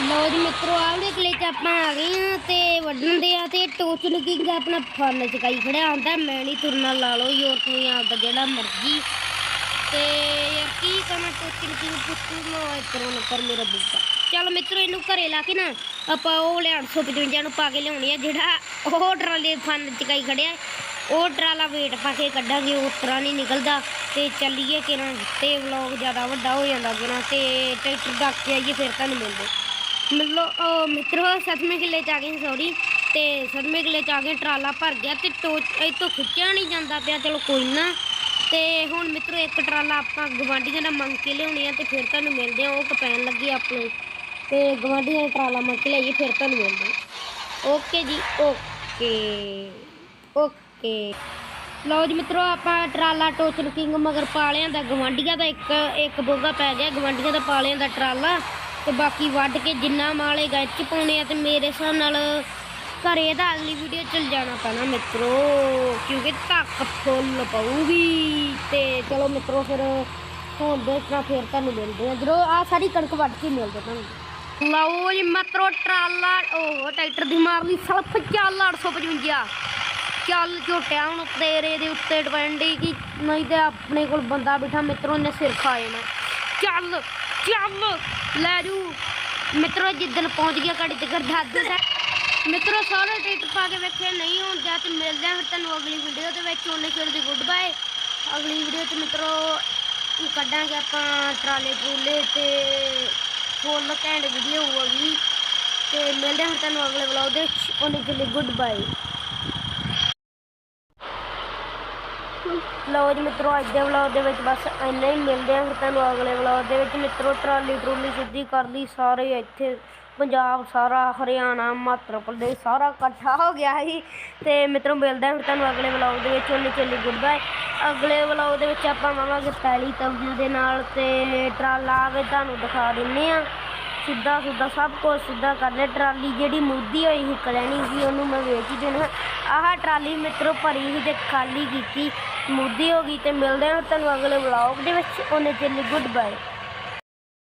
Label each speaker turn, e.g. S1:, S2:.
S1: ਲਓ ਜੀ ਮਿੱਤਰੋ ਆਵਲੇ ਕਲੇ ਚ ਆਪਾਂ ਆ ਗਏ ਆ ਤੇ ਵੱਢਣ ਦੇ ਆ ਤੇ ਟੋਚ ਲੁਕਿੰਗ ਆਪਣਾ ਫਨ ਚਕਾਈ ਖੜਿਆ ਹੁੰਦਾ, ਮੈਂ ਨਹੀਂ ਤੁਰਨਾ, ਲਾ ਲਓ ਯੋਰ ਤੁਸੀਂ ਆਪਦਾ ਜਿਹੜਾ ਮਰਜ਼ੀ। ਤੇ ਯਾਰ ਕੀ ਕਰਨਾ ਟੋਚ ਲੁਕਿੰਗ ਪੁੱਤੂ ਨਾ ਇਤਰੋਂ ਨੰਬਰ ਮੇਰਾ ਬੁੱਕਾ ਚਲ ਮਿੱਤਰੋ, ਇਹਨੂੰ ਘਰੇ ਲਾ ਕੇ ਨਾ, ਆਪਾਂ ਉਹ ਲਿਆਣ 855 ਨੂੰ ਪਾ ਕੇ ਲਿਆਉਣੀ ਆ, ਜਿਹੜਾ ਉਹ ਟਰਾਲੇ ਫਨ ਚਕਾਈ ਖੜਿਆ ਉਹ ਟਰਾਲਾ ਵੇਟ ਪਾ ਕੇ ਕੱਢਾਂਗੇ ਉਸ ਤਰ੍ਹਾਂ ਨਹੀਂ ਨਿਕਲਦਾ। ਤੇ ਚੱਲੀਏ ਕਿਰਾਂ ਤੇ ਵਲੌਗ ਜ਼ਿਆਦਾ ਵੱਡਾ ਹੋ ਜਾਂਦਾ ਕਿਰਾਂ ਤੇ ਟਰੈਕਟਰ ਡੱਕ ਕੇ ਆਈਏ, ਫਿਰ ਤੁਹਾਨੂੰ ਮਿਲਦੇ। ਮਤਲਬ ਉਹ ਮਿੱਤਰੋ ਸਤਵੇਂ ਕਿੱਲੇ ਚ ਆ ਗਏ ਸੌਰੀ ਤੇ ਸਤਵੇਂ ਕਿੱਲੇ ਚ ਆ ਗਏ ਟਰਾਲਾ ਭਰ ਗਿਆ ਤੇ ਟੋਚ ਇਹ ਤੋਂ ਖਿੱਚਿਆ ਨਹੀਂ ਜਾਂਦਾ ਪਿਆ, ਚਲੋ ਕੋਈ ਨਾ। ਤੇ ਹੁਣ ਮਿੱਤਰੋ, ਇੱਕ ਟਰਾਲਾ ਆਪਾਂ ਗਵਾਂਢੀਆਂ ਦਾ ਮੰਗ ਕੇ ਲਿਆਉਣੇ ਆ ਤੇ ਫਿਰ ਤੁਹਾਨੂੰ ਮਿਲਦੇ ਆ, ਉਹ ਕਪੈਨ ਲੱਗੀ ਆਪਣੇ। ਤੇ ਗਵਾਂਢੀਆਂ ਦਾ ਟਰਾਲਾ ਮੰਗ ਕੇ ਲਿਆਈਏ, ਫਿਰ ਤੁਹਾਨੂੰ ਮਿਲਦੇ ਆ। ਓਕੇ ਜੀ, ਓਕੇ ਓਕੇ। ਲਓ ਜੀ ਮਿੱਤਰੋ, ਆਪਾਂ ਟਰਾਲਾ ਟੋਚਨ ਕਿੰਗ ਮਗਰ ਪਾਲਿਆਂ ਦਾ ਗਵਾਂਢੀਆਂ ਦਾ ਇੱਕ ਇੱਕ ਬੋਗਾ ਪੈ ਗਿਆ ਗਵਾਂਢੀਆਂ ਦਾ ਪਾਲਿਆਂ ਦਾ ਟਰਾਲਾ। ਤੇ ਬਾਕੀ ਵੱਢ ਕੇ ਜਿੰਨਾ ਮਾਲੇ ਗਾਇ 'ਚ ਪਾਉਣੇ ਆ ਤੇ ਮੇਰੇ ਹਿਸਾਬ ਨਾਲ ਘਰੇ ਦਾ ਅਗਲੀ ਵੀਡੀਓ ਚਲ ਜਾਣਾ ਪੈਣਾ ਮਿੱਤਰੋ, ਕਿਉਂਕਿ ਧੱਕ ਫੁੱਲ ਪਊਗੀ। ਤੇ ਚਲੋ ਮਿੱਤਰੋ ਫਿਰ ਹੁਣ ਦੇਖਣਾ, ਫਿਰ ਤੁਹਾਨੂੰ ਮਿਲਦੇ ਆ। ਜਦੋਂ ਆ ਸਾਰੀ ਕਣਕ ਵੱਢ ਕੇ ਮਿਲਦੇ ਤੁਹਾਨੂੰ। ਲਓ ਜੀ ਮਿੱਤਰੋ, ਟਰਾਲਾ ਉਹ ਟਰੈਕਟਰ ਦੀ ਮਾਰ ਲਈ ਸਲਫ ਚੱਲ 855 ਚੱਲ ਝੋਟਿਆ ਹੁਣ ਤੇਰੇ ਦੇ ਉੱਤੇ ਡਿਪੈਂਡ ਹੀ ਕਿ ਨਹੀਂ ਤੇ ਆਪਣੇ ਕੋਲ ਬੰਦਾ ਬਿਠਾ, ਮਿੱਤਰੋ ਨੇ ਸਿਰ ਖਾ ਜਾਣਾ ਚੱਲ ਚੱਲ। ਲੈ ਜੂ। ਮਿੱਤਰੋ, ਜਿੱਦਣ ਪਹੁੰਚ ਗਿਆ ਘੜੀ ਤੇ ਕਰ ਦਾ। ਮਿੱਤਰੋ ਸਾਰੇ ਟਿਕਟ ਪਾ ਕੇ ਵੇਖਿਆ ਨਹੀਂ ਹੋਣ ਜਾਂ ਤੇ ਮਿਲਦੇ ਹਾਂ ਫਿਰ ਤੁਹਾਨੂੰ ਅਗਲੀ ਵੀਡੀਓ ਦੇ ਵਿੱਚ। ਉਹਨੇ ਚਿਰ ਦੀ ਗੁੱਡ ਬਾਏ ਅਗਲੀ ਵੀਡੀਓ 'ਚ ਮਿੱਤਰੋ ਕੱਢਾਂਗੇ ਆਪਾਂ? ਟਰਾਲੇ ਟਰੂਲੇ ਤੇ ਫੁੱਲ ਘੈਂਟ ਵੀਡੀਓ ਹੋਊਗੀ। ਤੇ ਮਿਲਦੇ ਹਾਂ ਫਿਰ ਤੁਹਾਨੂੰ ਅਗਲੇ ਵਲੌਗ ਦੇ ਵਿੱਚ। ਉਹਨੇ ਲਈ ਗੁੱਡ ਬਾਏ ਲਓ ਜੀ ਮਿੱਤਰੋ, ਅੱਜ ਦੇ ਵਲੌਗ ਦੇ ਵਿੱਚ ਬਸ ਇੰਨਾ ਹੀ ਮਿਲਦੇ ਆ ਫਿਰ ਤੁਹਾਨੂੰ ਅਗਲੇ ਵਲੌਗ ਦੇ ਵਿੱਚ ਮਿੱਤਰੋ, ਟਰਾਲੀ ਟਰੂਲੀ ਸਿੱਧੀ ਕਰ ਲਈ, ਸਾਰੇ ਇੱਥੇ ਪੰਜਾਬ, ਸਾਰਾ ਹਰਿਆਣਾ, ਹਿਮਾਚਲ ਪ੍ਰਦੇਸ਼, ਸਾਰਾ ਇਕੱਠਾ ਹੋ ਗਿਆ ਸੀ। ਤੇ ਮਿੱਤਰੋ, ਮਿਲਦੇ ਆ ਫਿਰ ਤੁਹਾਨੂੰ ਅਗਲੇ ਵਲੌਗ ਦੇ ਵਿੱਚ ਉਹਨੇ ਚੱਲੀ ਗੁੱਡ ਬਾਏ ਅਗਲੇ ਵਲੌਗ ਦੇ ਵਿੱਚ ਆਪਾਂ ਆਵਾਂਗੇ ਪੈਲੀ ਤਵੀਆਂ ਦੇ ਨਾਲ ਤੇ ਟਰਾਲਾ ਵੀ ਤੁਹਾਨੂੰ ਦਿਖਾ ਦਿੰਨੇ ਆ ਸਿੱਧਾ ਸਿੱਧਾ ਸਭ ਕੁਝ ਸਿੱਧਾ ਕਰਨੇ ਟਰਾਲੀ ਜਿਹੜੀ ਮੁੱਦੀ ਹੋਈ ਸੀ ਕਲੈਣੀ ਸੀ, ਉਹਨੂੰ ਮੈਂ ਵੇਚ ਹੀ ਦੇਣਾ। ਆਹ ਟਰਾਲੀ ਮਿੱਤਰੋ, ਭਰੀ ਸੀ ਤੇ ਖਾਲੀ ਕੀਤੀ। ਸਮੂਦੀ ਹੋ ਗਈ ਤੇ ਮਿਲਦੇ ਹਾਂ ਤੁਹਾਨੂੰ ਅਗਲੇ ਵਲੌਗ ਦੇ ਵਿੱਚ। ਉਹਨੇ ਚੱਲੀ ਗੁੱਡ ਬਾਏ